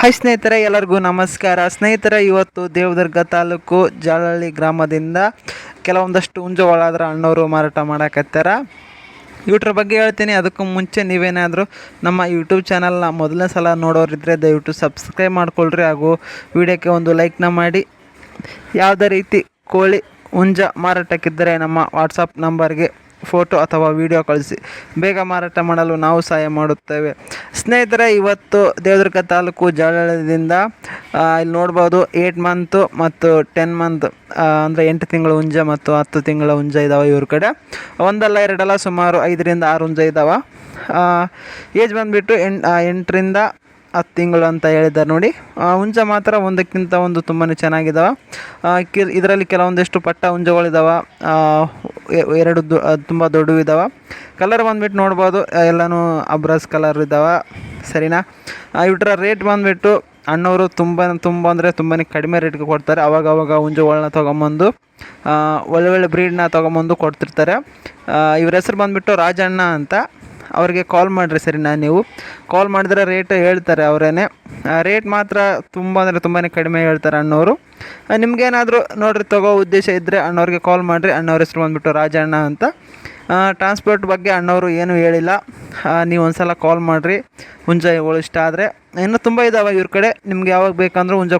Hi ಸ್ನೇಹಿತರೆ, ಎಲ್ಲರಿಗೂ ನಮಸ್ಕಾರ. ಸ್ನೇಹಿತರೆ, ಇವತ್ತು ದೇವದುರ್ಗ ತಾಲೂಕು ಜಾಲಹಳ್ಳಿ ಗ್ರಾಮದಿಂದ ಕೆಲವೊಂದಷ್ಟು ಹುಂಜಗಳಾದ್ರೆ ಅಣ್ಣವರು ಮಾರಾಟ ಮಾಡಕತ್ತಾರ ಇವ್ರ ಬಗ್ಗೆ ಹೇಳ್ತೀನಿ. ಅದಕ್ಕೂ ಮುಂಚೆ ನೀವೇನಾದರೂ ನಮ್ಮ ಯೂಟ್ಯೂಬ್ ಚಾನಲ್ನ ಮೊದಲನೇ ಸಲ ನೋಡೋರಿದ್ದರೆ ದಯವಿಟ್ಟು ಸಬ್ಸ್ಕ್ರೈಬ್ ಮಾಡ್ಕೊಳ್ರಿ ಹಾಗೂ ವಿಡಿಯೋಕ್ಕೆ ಒಂದು ಲೈಕ್ನ ಮಾಡಿ. ಯಾವುದೇ ರೀತಿ ಕೋಳಿ ಹುಂಜ ಮಾರಾಟಕ್ಕಿದ್ದರೆ ನಮ್ಮ ವಾಟ್ಸಪ್ ನಂಬರ್ಗೆ ಫೋಟೋ ಅಥವಾ ವಿಡಿಯೋ ಕಳಿಸಿ. ಬೇಗ ಮಾರಾಟ ಮಾಡಲು ನಾವು ಸಹಾಯ ಮಾಡುತ್ತೇವೆ. ಸ್ನೇಹಿತರೆ, ಇವತ್ತು ದೇವದುರ್ಗ ತಾಲೂಕು ಜಾಲದಿಂದ ಇಲ್ಲಿ ನೋಡ್ಬೋದು ಏಯ್ಟ್ ಮಂತು ಮತ್ತು ಟೆನ್ ಮಂತ್ ಅಂದರೆ ಎಂಟು ತಿಂಗಳ ಹುಂಜ ಮತ್ತು ಹತ್ತು ತಿಂಗಳ ಹುಂಜ ಇದ್ದಾವೆ ಇವ್ರ ಕಡೆ. ಒಂದಲ್ಲ ಎರಡಲ್ಲ ಸುಮಾರು ಐದರಿಂದ ಆರು ಹುಂಜ ಇದ್ದಾವೆ ಏಜ್ ಬಂದುಬಿಟ್ಟು ಎಂಟು ಎಂಟರಿಂದ ಹತ್ತು ತಿಂಗಳು ಅಂತ ಹೇಳಿದ್ದಾರೆ ನೋಡಿ. ಹುಂಜ ಮಾತ್ರ ಒಂದಕ್ಕಿಂತ ಒಂದು ತುಂಬಾ ಚೆನ್ನಾಗಿದ್ದಾವೆ ಕಿ ಇದರಲ್ಲಿ ಕೆಲವೊಂದಿಷ್ಟು ಪಟ್ಟ ಹುಂಜಗಳಿದ್ದಾವೆ ಎರಡು ತುಂಬ ದೊಡ್ಡವು ಇದ್ದಾವೆ ಕಲರ್ ಬಂದ್ಬಿಟ್ಟು ನೋಡ್ಬೋದು. ಎಲ್ಲನೂ ಅಬ್ರಸ್ ಕಲರ್ ಇದ್ದಾವೆ ಸರಿನಾ? ಇವ್ರ ರೇಟ್ ಬಂದುಬಿಟ್ಟು ಅಣ್ಣವರು ತುಂಬ ತುಂಬ ಅಂದರೆ ತುಂಬಾ ಕಡಿಮೆ ರೇಟ್ಗೆ ಕೊಡ್ತಾರೆ. ಅವಾಗ ಅವಾಗ ಹುಂಜುಗಳನ್ನ ತೊಗೊಂಬಂದು ಒಳ್ಳೆ ಒಳ್ಳೆ ಬ್ರೀಡ್ನ ತೊಗೊಂಬಂದು ಕೊಡ್ತಿರ್ತಾರೆ. ಇವ್ರ ಹೆಸರು ಬಂದುಬಿಟ್ಟು ರಾಜಣ್ಣ ಅಂತ. ಅವ್ರಿಗೆ ಕಾಲ್ ಮಾಡಿರಿ ಸರಿನಾ ನೀವು? ಕಾಲ್ ಮಾಡಿದ್ರೆ ರೇಟ್ ಹೇಳ್ತಾರೆ ಅವರೇನೆ. ರೇಟ್ ಮಾತ್ರ ತುಂಬ ಅಂದರೆ ತುಂಬಾ ಕಡಿಮೆ ಹೇಳ್ತಾರೆ ಅಣ್ಣವರು. ನಿಮಗೇನಾದರೂ ನೋಡ್ರಿ, ತಗೋ ಉದ್ದೇಶ ಇದ್ದರೆ ಅಣ್ಣವ್ರಿಗೆ ಕಾಲ್ ಮಾಡಿರಿ. ಅಣ್ಣವ್ರ ಹೆಸರು ಬಂದುಬಿಟ್ಟು ರಾಜಣ್ಣ ಅಂತ. ಟ್ರಾನ್ಸ್ಪೋರ್ಟ್ ಬಗ್ಗೆ ಅಣ್ಣವರು ಏನೂ ಹೇಳಿಲ್ಲ. ನೀವು ನೀವು ಒಂದ್ಸಲ ಕಾಲ್ ಮಾಡಿರಿ. ಹುಂಜಗಳು ಇಷ್ಟ ಆದರೆ. ಇನ್ನೂ ತುಂಬ ಇದ್ದಾವೆ ಇವ್ರ ಕಡೆ. ನಿಮ್ಗೆ ಯಾವಾಗ ಬೇಕಂದ್ರೂ ಹುಂಜ